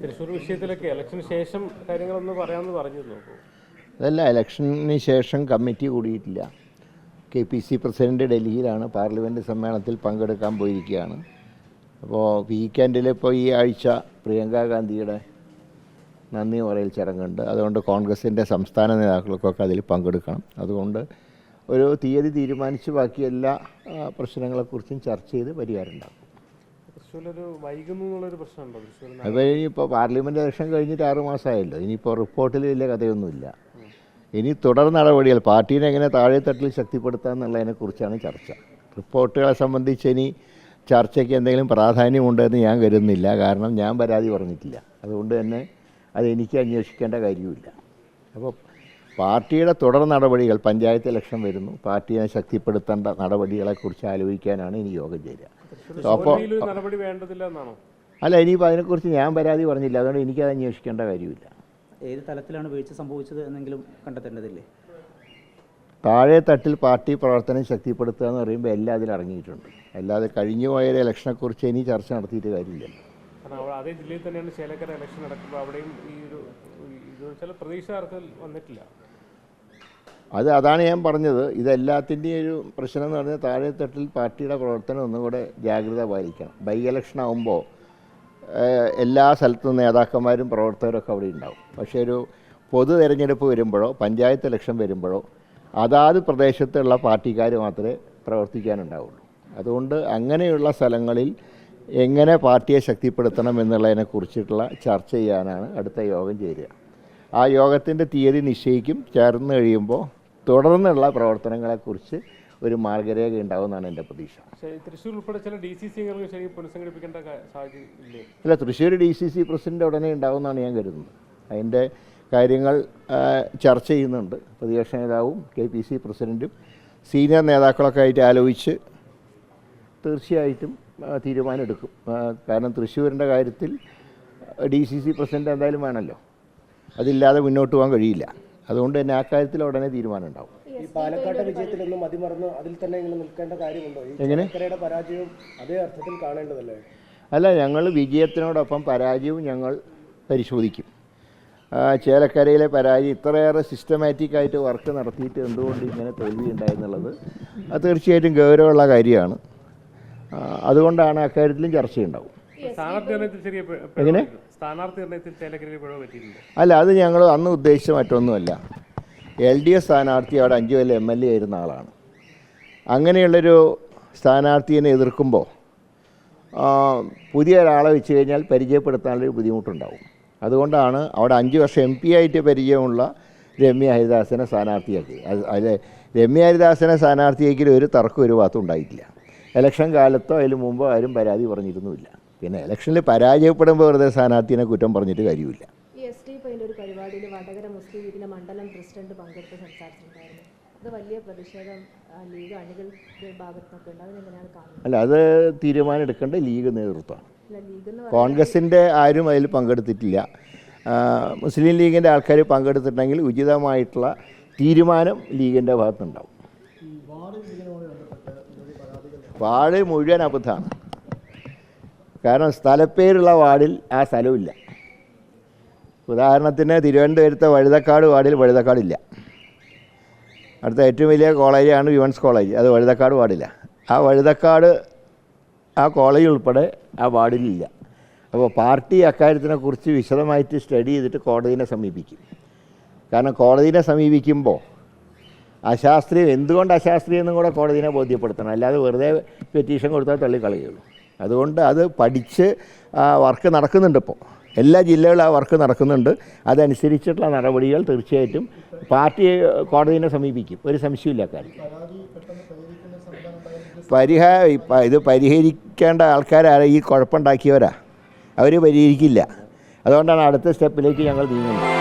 തൃശ്ശൂർ വിഷയത്തിലൊക്കെ ഇലക്ഷന് ശേഷം കാര്യങ്ങളൊന്ന് പറയാമെന്ന് പറഞ്ഞിരുന്നു അതല്ല ഇലക്ഷന് ശേഷം കമ്മിറ്റി കൂടിയിട്ടില്ല. കെ പി സി പ്രസിഡന്റ് ഡൽഹിയിലാണ് പാർലമെന്റ് സമ്മേളനത്തിൽ പങ്കെടുക്കാൻ പോയിരിക്കുകയാണ്. അപ്പോൾ വീക്കെൻഡിൽ ഇപ്പോൾ ഈ ആഴ്ച പ്രിയങ്ക ഗാന്ധിയുടെ നന്ദി പറയൽ ചടങ്ങുണ്ട്. അതുകൊണ്ട് കോൺഗ്രസിന്റെ സംസ്ഥാന നേതാക്കൾക്കൊക്കെ അതിൽ പങ്കെടുക്കണം. അതുകൊണ്ട് ഒരു തീയതി തീരുമാനിച്ച് ബാക്കി എല്ലാ പ്രശ്നങ്ങളെക്കുറിച്ചും ചർച്ച ചെയ്ത് പരിഹാരം ഉണ്ടാകും തൃശ്ശൂരിലൊരു കഴിഞ്ഞിപ്പോൾ പാർലമെന്റ് ഇലക്ഷൻ കഴിഞ്ഞിട്ട് ആറ് മാസമായല്ലോ ഇനിയിപ്പോൾ റിപ്പോർട്ടിൽ വലിയ കഥയൊന്നുമില്ല. ഇനി തുടർ നടപടികൾ പാർട്ടീനെ എങ്ങനെ താഴെത്തട്ടിൽ ശക്തിപ്പെടുത്താം എന്നുള്ളതിനെക്കുറിച്ചാണ് ചർച്ച. റിപ്പോർട്ടുകളെ സംബന്ധിച്ച് ഇനി ചർച്ചയ്ക്ക് എന്തെങ്കിലും പ്രാധാന്യമുണ്ടെന്ന് ഞാൻ കരുതുന്നില്ല. കാരണം ഞാൻ പരാതി പറഞ്ഞിട്ടില്ല. അതുകൊണ്ട് തന്നെ അത് എനിക്ക് അന്വേഷിക്കേണ്ട കാര്യവുമില്ല. അപ്പോൾ പാർട്ടിയുടെ തുടർ നടപടികൾ പഞ്ചായത്ത് ഇലക്ഷൻ വരുന്നു. പാർട്ടിയെ ശക്തിപ്പെടുത്തേണ്ട നടപടികളെക്കുറിച്ച് ആലോചിക്കാനാണ് ഇനി യോഗം ചേരുക. അപ്പോൾ തൃശ്ശൂരിൽ നടപടി വേണ്ടതില്ല എന്നാണോ? അല്ല ഇനിയിപ്പോൾ അതിനെക്കുറിച്ച് ഞാൻ പരാതി പറഞ്ഞില്ല. അതുകൊണ്ട് എനിക്കത് അന്വേഷിക്കേണ്ട കാര്യമില്ല. ഏത് തലത്തിലാണ് വീഴ്ച സംഭവിച്ചത് എന്നെങ്കിലും കണ്ടെത്തേണ്ടതില്ലേ? താഴെ തട്ടിൽ പാർട്ടി പ്രവർത്തനം ശക്തിപ്പെടുത്തുക എന്ന് പറയുമ്പോൾ എല്ലാം അതിൽ അടങ്ങിയിട്ടുണ്ട്. അല്ലാതെ കഴിഞ്ഞു പോയ ഇലക്ഷനെക്കുറിച്ച് ഇനി ചർച്ച നടത്തിയിട്ട് കാര്യമില്ലല്ലോ. അതേ ജില്ലയിൽ തന്നെയാണ് ചേലക്കര ഇലക്ഷൻ നടക്കുമ്പോൾ അവിടെയും ഈ ഒരു ഇത് വെച്ചാൽ പ്രതീക്ഷ അർത്ഥത്തിൽ വന്നിട്ടില്ല. അത് അതാണ് ഞാൻ പറഞ്ഞത്. ഇതെല്ലാത്തിന്റെയും ഒരു പ്രശ്നം എന്ന് പറഞ്ഞാൽ താഴെ തട്ടിൽ പാർട്ടിയുടെ പ്രവർത്തനം ഒന്നും കൂടെ ജാഗ്രത പാലിക്കണം. ബൈ ഇലക്ഷൻ ആകുമ്പോൾ എല്ലാ സ്ഥലത്തും നേതാക്കന്മാരും പ്രവർത്തകരൊക്കെ അവിടെ ഉണ്ടാവും. പക്ഷേ ഒരു പൊതു തിരഞ്ഞെടുപ്പ് വരുമ്പോഴോ പഞ്ചായത്ത് ഇലക്ഷൻ വരുമ്പോഴോ അതാത് പ്രദേശത്തുള്ള പാർട്ടിക്കാർ മാത്രമേ പ്രവർത്തിക്കാനുണ്ടാവുള്ളൂ. അതുകൊണ്ട് അങ്ങനെയുള്ള സ്ഥലങ്ങളിൽ എങ്ങനെ പാർട്ടിയെ ശക്തിപ്പെടുത്തണം എന്നുള്ളതിനെ കുറിച്ചിട്ടുള്ള ചർച്ച ചെയ്യാനാണ് അടുത്ത യോഗം ചേരുക. ആ യോഗത്തിന്റെ തീയതി നിശ്ചയിക്കും. ചേർന്ന് കഴിയുമ്പോൾ തുടർന്നുള്ള പ്രവർത്തനങ്ങളെക്കുറിച്ച് ഒരു മാർഗരേഖ ഉണ്ടാവുമെന്നാണ് എന്റെ പ്രതീക്ഷ. തൃശ്ശൂർ ഉൾപ്പെടെ ചില ഡി സി സികൾക്ക് ശരി പുനഃസംഘടിപ്പിക്കേണ്ട ഇല്ല സാഹചര്യം ഇല്ലേ? അല്ല Thrissur D C C president ഉടനെ ഉണ്ടാവുമെന്നാണ് ഞാൻ കരുതുന്നത്. അതിന്റെ കാര്യങ്ങൾ ചർച്ച ചെയ്യുന്നുണ്ട്. പ്രതിപക്ഷ നേതാവും കെ പി സി പ്രസിഡന്റും സീനിയർ നേതാക്കളൊക്കെ ആയിട്ട് ആലോചിച്ച് തീർച്ചയായിട്ടും തീരുമാനമെടുക്കും. കാരണം തൃശ്ശൂരിന്റെ കാര്യത്തിൽ ഡി സി സി പ്രസിഡന്റ് എന്തായാലും വേണമല്ലോ. അതില്ലാതെ മുന്നോട്ട് പോകാൻ കഴിയില്ല. അതുകൊണ്ട് തന്നെ ആ കാര്യത്തിൽ ഉടനെ തീരുമാനം ഉണ്ടാവും ഈ പാലക്കാട്ടെ വിജയത്തിലൊന്നും മതിമറന്ന് അതിൽ തന്നെ ഇങ്ങനെ നിൽക്കേണ്ട കാര്യമുണ്ടോ? എങ്ങനെ? പരാജയവും അതേ അർത്ഥത്തിൽ കാണേണ്ടതല്ലേ? അല്ല ഞങ്ങൾ വിജയത്തിനോടൊപ്പം പരാജയവും ഞങ്ങൾ പരിശോധിക്കും. ചേലക്കരയിലെ പരാജയം ഇത്രയേറെ സിസ്റ്റമാറ്റിക് ആയിട്ട് വർക്ക് നടത്തിയിട്ട് എന്തുകൊണ്ട് ഇങ്ങനെ തോൽവി ഉണ്ടായെന്നുള്ളത് അത് തീർച്ചയായിട്ടും ഗൗരവമുള്ള കാര്യമാണ്. അതുകൊണ്ടാണ് അക്കാര്യത്തിലും ചർച്ചയുണ്ടാവും. എങ്ങനെ? അല്ല അത് ഞങ്ങൾ അന്ന് ഉദ്ദേശിച്ച മറ്റൊന്നുമല്ല എൽ ഡി എഫ് സ്ഥാനാർത്ഥി അവിടെ അഞ്ചു കൊല്ലം എം എൽ എ ആയിരുന്ന ആളാണ്. അങ്ങനെയുള്ളൊരു സ്ഥാനാർത്ഥിയെ എതിർക്കുമ്പോൾ പുതിയ ഒരാളെ വെച്ച് കഴിഞ്ഞാൽ പരിചയപ്പെടുത്താനുള്ളൊരു ബുദ്ധിമുട്ടുണ്ടാവും. അതുകൊണ്ടാണ് അവിടെ അഞ്ച് വർഷം എം പി ആയിട്ട് പരിചയമുള്ള രമ്യ ഹരിദാസനെ സ്ഥാനാർത്ഥിയാക്കി അത് അതിൽ രമ്യ ഹരിദാസനെ സ്ഥാനാർത്ഥിയാക്കിയിൽ ഒരു തർക്കം ഒരു ഭാഗത്തും ഉണ്ടായിട്ടില്ല. ഇലക്ഷൻ കാലത്തോ അതിന് മുമ്പോ ആരും പരാതി പറഞ്ഞിരുന്നുമില്ല. പിന്നെ ഇലക്ഷനിൽ പരാജയപ്പെടുമ്പോൾ വെറുതെ സ്ഥാനാർത്ഥിനെ കുറ്റം പറഞ്ഞിട്ട് കാര്യമില്ല. ഒരു പരിപാടിയിൽ വടകര മുസ്ലിം ലീഗിന്റെ മണ്ഡലം പ്രസിഡന്റ് പങ്കെടുത്ത് സംസാരിച്ചിട്ടുണ്ടായിരുന്നു. അത് വലിയ പ്രതിഷേധം ലീഗ് അണികളുടെ ഭാഗത്തുനിന്നൊക്കെ ഉണ്ട്. അതിനെങ്ങനെയാണ് കാണുന്നത്? അല്ല അത് തീരുമാനം എടുക്കേണ്ട ലീഗ് നേതൃത്വമാണ്. അല്ല ലീഗ് എന്ന് കോൺഗ്രസിന്റെ ആരും അതിൽ പങ്കെടുത്തിട്ടില്ല. മുസ്ലിം ലീഗിന്റെ ആൾക്കാർ പങ്കെടുത്തിട്ടുണ്ടെങ്കിൽ ഉചിതമായിട്ടുള്ള തീരുമാനം ലീഗിന്റെ ഭാഗത്തുണ്ടാവും പാട് മുഴുവൻ അബദ്ധമാണ്. കാരണം സ്ഥലപ്പേരുള്ള വാർഡിൽ ആ സ്ഥലമില്ല ഉദാഹരണത്തിന് തിരുവനന്തപുരത്തെ വഴുതക്കാട് വാർഡിൽ വഴുതക്കാടില്ല. അടുത്ത ഏറ്റവും വലിയ കോളേജാണ് വിമൻസ് കോളേജ് അത് വഴുതക്കാട് വാർഡില്ല ആ വഴുതക്കാട് ആ കോളേജ് ഉൾപ്പെടെ ആ വാർഡിലില്ല. അപ്പോൾ പാർട്ടി അക്കാര്യത്തിനെക്കുറിച്ച് വിശദമായിട്ട് സ്റ്റഡി ചെയ്തിട്ട് കോടതിനെ സമീപിക്കും. കാരണം കോടതിനെ സമീപിക്കുമ്പോൾ അശാസ്ത്രീയം എന്തുകൊണ്ട് അശാസ്ത്രീയം എന്നും കൂടെ കോടതിനെ ബോധ്യപ്പെടുത്തണം. അല്ലാതെ വെറുതെ പെറ്റീഷൻ കൊടുത്താൽ തള്ളിക്കളയുള്ളൂ അതുകൊണ്ട് അത് പഠിച്ച് വർക്ക് നടക്കുന്നുണ്ട് ഇപ്പോൾ എല്ലാ ജില്ലകളിലും ആ വർക്ക് നടക്കുന്നുണ്ട്. അതനുസരിച്ചിട്ടുള്ള നടപടികൾ തീർച്ചയായിട്ടും പാർട്ടി കോടതിനെ സമീപിക്കും. ഒരു സംശയമില്ല കാര്യം. പരിഹാ ഇത് പരിഹരിക്കേണ്ട ആൾക്കാരാണ് ഈ കുഴപ്പമുണ്ടാക്കിയവരാ? അവർ പരിഹരിക്കില്ല. അതുകൊണ്ടാണ് അടുത്ത സ്റ്റെപ്പിലേക്ക് ഞങ്ങൾ നീങ്ങുന്നത്.